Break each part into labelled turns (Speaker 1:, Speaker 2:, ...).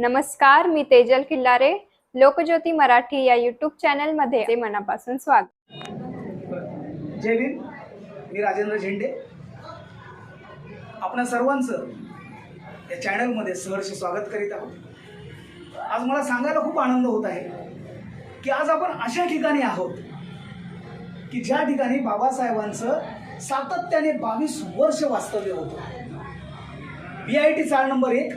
Speaker 1: नमस्कार मी तेजल किल्लारे लोकज्योती मराठी या युट्यूब चॅनलमध्ये ते मनापासून स्वागत.
Speaker 2: जय भीम मी राजेंद्र झेंडे. आपण सर्वांचं या चॅनलमध्ये सहर्ष स्वागत करीत आहोत. आज मला सांगायला खूप आनंद होत आहे की आज आपण अशा ठिकाणी आहोत की ज्या ठिकाणी बाबासाहेबांचं सातत्याने बावीस वर्ष वास्तव्य होतं. बी आय टी चाळ नंबर एक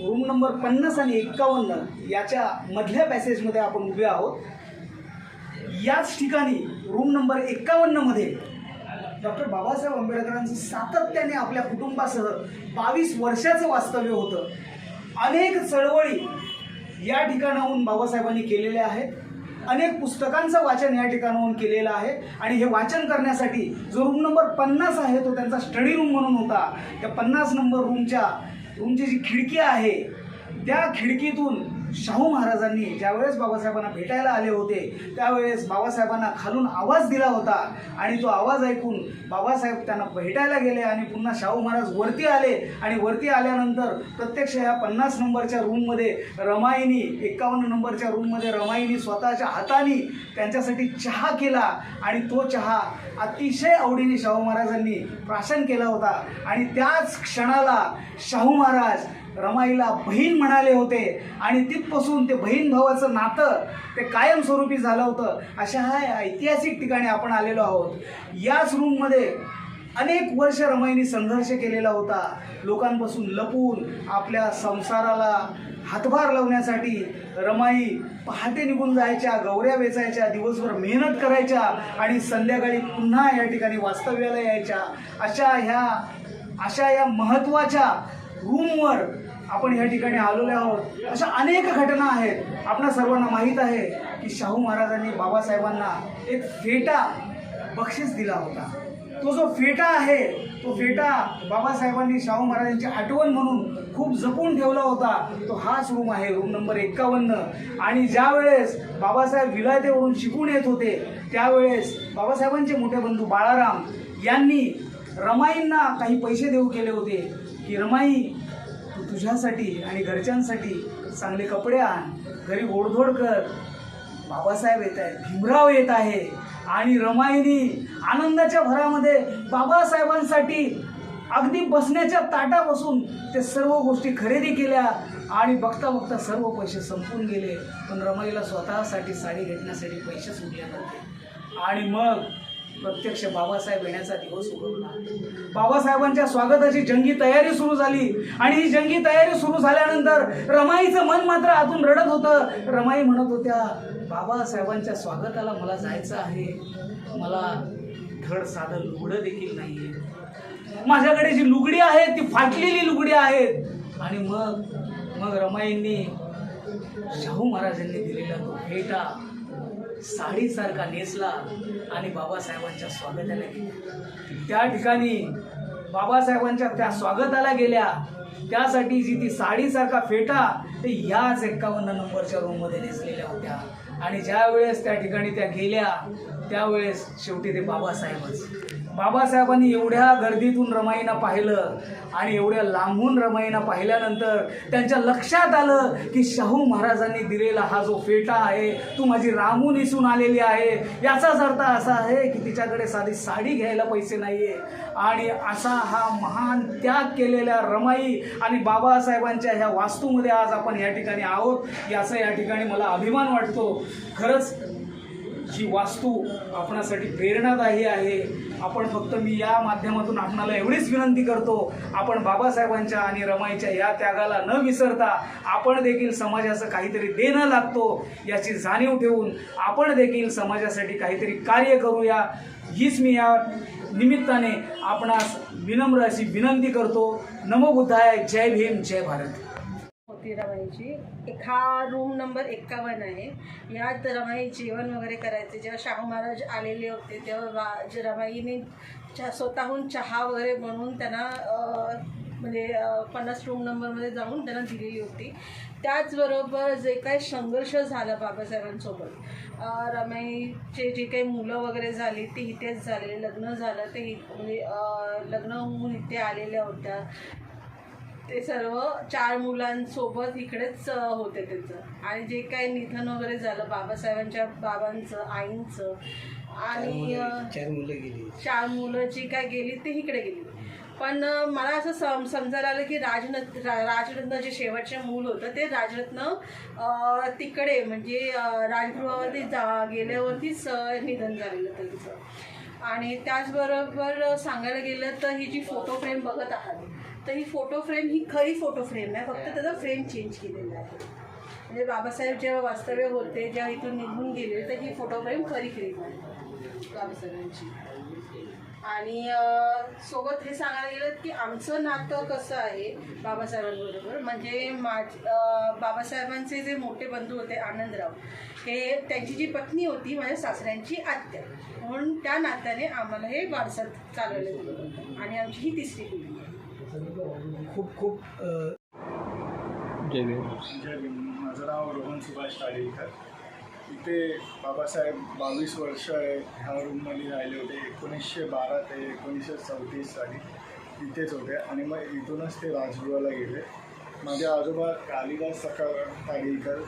Speaker 2: रूम नंबर पन्नास आणि एक्कावन्न याच्या मधल्या पॅसेजमध्ये आपण उभे आहोत. याच ठिकाणी रूम नंबर एक्कावन्नमध्ये डॉक्टर बाबासाहेब आंबेडकरांचं सातत्याने आपल्या कुटुंबासह बावीस वर्षाचं वास्तव्य होतं. अनेक चळवळी या ठिकाणाहून बाबासाहेबांनी केलेल्या आहेत. अनेक पुस्तकांचं वाचन या ठिकाणाहून केलेलं आहे. आणि हे वाचन करण्यासाठी जो रूम नंबर पन्नास आहे तो त्यांचा स्टडी रूम म्हणून होता. त्या पन्नास नंबर रूमच्या तुमची जी खिडकी आहे त्या खिडकीतून शाहू महाराजांनी ज्यावेळेस बाबासाहेबांना भेटायला आले होते त्यावेळेस बाबासाहेबांना खालून आवाज दिला होता आणि तो आवाज ऐकून बाबासाहेब त्यांना भेटायला गेले आणि पुन्हा शाहू महाराज वरती आले आणि वरती आल्यानंतर प्रत्यक्ष ह्या पन्नास नंबरच्या रूममध्ये रमाईनी एकावन्न नंबरच्या रूममध्ये रमाईनी स्वतःच्या हाताने त्यांच्यासाठी चहा केला आणि तो चहा अतिशय आवडीने शाहू महाराजांनी प्राशन केला होता. आणि त्याच क्षणाला शाहू महाराज रमाईला बहीण म्हणाले होते. आणि तिथपासून ते बहीण भावाचं नातं ते कायमस्वरूपी झालं होतं. अशा ह्या ऐतिहासिक ठिकाणी आपण आलेलो आहोत. याच रूममध्ये अनेक वर्ष रमाईने संघर्ष केलेला होता. लोकांपासून लपून आपल्या संसाराला हातभार लावण्यासाठी रमाई पहाटे निघून जायच्या गौऱ्या वेचायच्या दिवसभर मेहनत करायच्या आणि संध्याकाळी पुन्हा या ठिकाणी वास्तव्याला यायच्या. अशा ह्या अशा या महत्त्वाच्या रूमवर आपण या ठिकाणी आलेलो आहोत. अशा अनेक घटना आहेत. आपल्या सर्वांना माहीत आहे की शाहू महाराजांनी बाबासाहेबांना एक फेटा बक्षीस दिला होता. तो जो फेटा आहे तो फेटा बाबासाहेबांनी शाहू महाराजांची आठवण म्हणून खूप जपून ठेवला होता. तो हाच रूम आहे रूम नंबर एक्कावन्न. आणि ज्यावेळेस बाबासाहेब विलायतेवरून शिकून येत होते त्यावेळेस बाबासाहेबांचे मोठे बंधू बाळाराम यांनी रमाईंना काही पैसे देऊ केले होते. की रमाई तुझ्यासाठी आणि घरच्यांसाठी चांगले कपडे आण. घरी गोडधोड कर. बाबासाहेब येत आहेत. भीमराव येत आहे. आणि रमाईनी आनंदाच्या भरामध्ये बाबासाहेबांसाठी अगदी बसण्याच्या ताटापासून ते सर्व गोष्टी खरेदी केल्या आणि बघता बघता सर्व पैसे संपून गेले. पण रमाईला स्वतःसाठी साडी घेण्यासाठी पैसे सुटले नव्हते. आणि मग प्रत्यक्ष बाबासाहेब येण्याचा दिवस उगवला. बाबासाहेबांच्या स्वागताची जंगी तयारी सुरू झाली. आणि ही जंगी तयारी सुरू झाल्यानंतर रमाईचं मन मात्र आतून रडत होतं. रमाई म्हणत होत्या बाबासाहेबांच्या स्वागताला मला जायचं आहे. मला धड साधं लुगडं देखील नाहीये. माझ्याकडे जी लुगडी आहे ती फाटलेली लुगडी आहेत. आणि मग मग रमाईंनी शाहू महाराजांनी दिलेला तो भेटा साडीसारखा नेसला आणि बाबासाहेबांच्या स्वागताला गेला. त्या ठिकाणी बाबासाहेबांच्या त्या स्वागताला गेल्या. त्यासाठी जी ती साडीसारखा फेटा ते याच एक्कावन्न नंबरच्या रूममध्ये नेसलेल्या होत्या. आणि ज्या वेळेस त्या ठिकाणी त्या गेल्या त्यावेळेस शेवटी ते बाबासाहेबच बाबासाहेबांनी एवढ्या गर्दीतून रमाईना पाहिलं आणि एवढ्या लांबून रमाईना पाहिल्यानंतर त्यांच्या लक्षात आलं की शाहू महाराजांनी दिलेला हा जो फेटा आहे तू माझी रामू इसून आलेली आहे. याचाच अर्थ असा आहे की तिच्याकडे साधी साडी घ्यायला पैसे नाही आहे आणि असा हा महान त्याग केलेल्या रमाई आणि बाबासाहेबांच्या ह्या वास्तूमध्ये आज आपण या ठिकाणी आहोत. याचा या ठिकाणी मला अभिमान वाटतो. खरंच ही वास्तू आपणासाठी प्रेरणादायी आहे. आपण फक्त मी या माध्यमातून आपणाला एवढीच विनंती करतो आपण बाबासाहेबांच्या आणि रमाईच्या या त्यागाला न विसरता आपण देखील समाजाचं काहीतरी देणं लागतो याची जाणीव ठेवून आपण देखील समाजासाठी काहीतरी कार्य करूया. हीच मी या निमित्ताने आपणास विनम्र अशी विनंती करतो. नमो बुद्धाय जय भीम जय भारत.
Speaker 3: रमाईची एक हा रूम नंबर एक्कावन्न आहे. यात रमाई जेवण वगैरे करायचे. जेव्हा शाहू महाराज आलेले होते तेव्हा रा जे रमाईने चा स्वतःहून चहा वगैरे बनवून त्यांना म्हणजे पन्नास रूम नंबरमध्ये जाऊन त्यांना दिलेली होती. त्याचबरोबर जे काही संघर्ष झाला बाबासाहेबांसोबत रमाईचे जे काही मुलं वगैरे झाली ती इथेच झाले. लग्न झालं ते म्हणजे लग्न होऊन इथे आलेल्या होत्या. ते सर्व चार मुलांसोबत इकडेच होते त्यांचं आणि जे काही निधन वगैरे झालं बाबासाहेबांच्या बाबांचं आईंचं आणि
Speaker 4: चार मुलं गेली
Speaker 3: चार मुलं जी काय गेली ते इकडे गेली. पण मला असं सम समजायला आलं की राजरत्न रा- राजरत्न जे शेवटचे मूल होतं ते राजरत्न तिकडे म्हणजे राजगृहावरती जा गेल्यावरतीच निधन झालेलं त्यांचं. आणि त्याचबरोबर सांगायला गेलं तर ही जी फोटो फ्रेम बघत आहात तर ही फोटो फ्रेम ही खरी फोटो फ्रेम आहे. फक्त त्याचा फ्रेम चेंज केलेला आहे. म्हणजे बाबासाहेब जेव्हा वास्तव्य होते जेव्हा इथून निघून गेले तर ही फोटो फ्रेम खरी फ्रेम आहे बाबासाहेबांची. आणि सोबत हे सांगायला गेलं की आमचं नातं कसं आहे बाबासाहेबांबरोबर? म्हणजे माझ बाबासाहेबांचे जे मोठे बंधू होते आनंदराव हे त्यांची जी पत्नी होती माझ्या सासऱ्यांची आत्या. म्हणून त्या नात्याने आम्हाला हे वारसात चालवलं गेलं आणि आमची ही तिसरी पिढी आहे
Speaker 2: खूप खूप
Speaker 4: जय भीम
Speaker 5: जय भीम माझं नाव रोहन सुभाष ताडेकर इथे बाबासाहेब बावीस वर्ष ह्या रूममध्ये राहिले होते एकोणीसशे बारा ते एकोणीसशे चौतीस साली इथेच होते. आणि मग इथूनच ते राजगृहाला गेले. माझे आजोबा कालिदास सका ताडेकर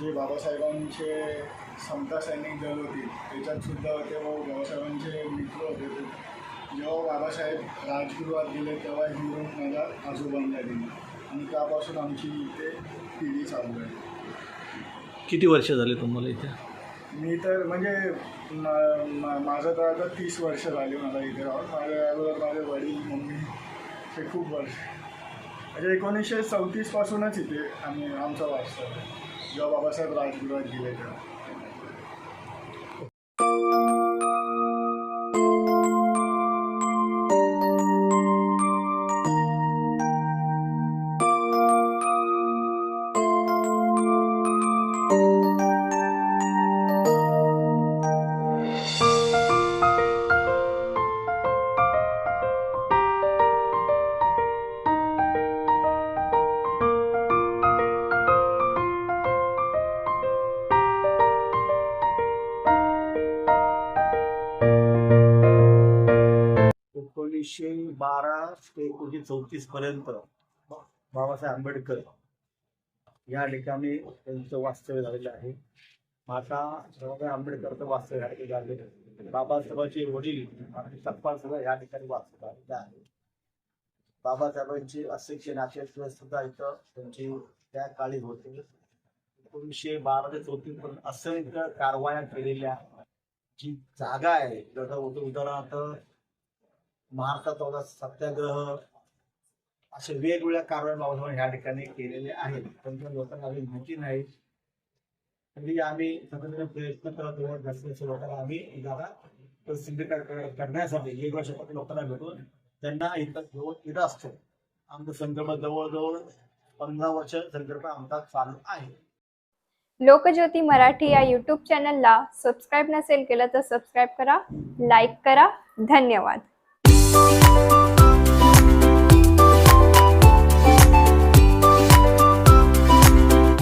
Speaker 5: जे बाबासाहेबांचे समता सैनिक दल होती त्याच्यात सुद्धा होते. व बाबासाहेबांचे जेव्हा बाबासाहेब राजगृहात गेले तेव्हा ही रूम माझ्या आजोबांना दिली आणि त्यापासून आमची इथे पिढी चालू आहे.
Speaker 4: किती वर्ष झाले तुम्हाला इथे?
Speaker 5: मी तर म्हणजे म- म- माझं तर आता तीस वर्ष झाली मला इथे राहून. माझ्या अगोदर माझे वडील मम्मी हे खूप वर्ष. म्हणजे एकोणीसशे चौतीसपासूनच इथे आम्ही आमचा वास्तव आहे. जेव्हा बाबासाहेब राजगृहात गेले तेव्हा.
Speaker 6: बारा ते एकोणीशे चौतीस पर्यंत बाबासाहेब आंबेडकर या ठिकाणी त्यांचं वास्तव्य झालेलं आहे. माता बाबासाहेब आंबेडकरचं वास्तव्य या ठिकाणी झाले बाबासाहेबांचे वडील सप्पा सुद्धा या ठिकाणी वास्तव्य झालेलं आहे. बाबासाहेबांचे असेचे नाते सुद्धा इथं त्यांची त्या काळी होते. एकोणीसशे बारा ते चौतीस पर्यंत असंख्य कारवाया केलेल्या जी जागा आहे जसं उदाहरणार्थ महाराष्ट्रात होता सत्याग्रह असे वेगवेगळ्या कारवाई बाबासाहेब ह्या ठिकाणी केलेले आहेत. पण त्या लोकांना अजून माहिती नाही. तरी आम्ही सतत प्रयत्न करत आहोत. जास्तीत लोकांना आम्ही जागा प्रसिद्ध करण्यासाठी वेगवेगळ्या क्षेत्रातील लोकांना भेटून त्यांना इथं घेऊन इथं असतो. आमचा संदर्भ जवळजवळ पंधरा वर्ष संदर्भ आमचा चालू आहे.
Speaker 1: लोकज्योती मराठी या यूट्यूब चॅनलला सबस्क्राईब नसेल केलं तर सबस्क्राईब करा लाईक करा. धन्यवाद. Thank you.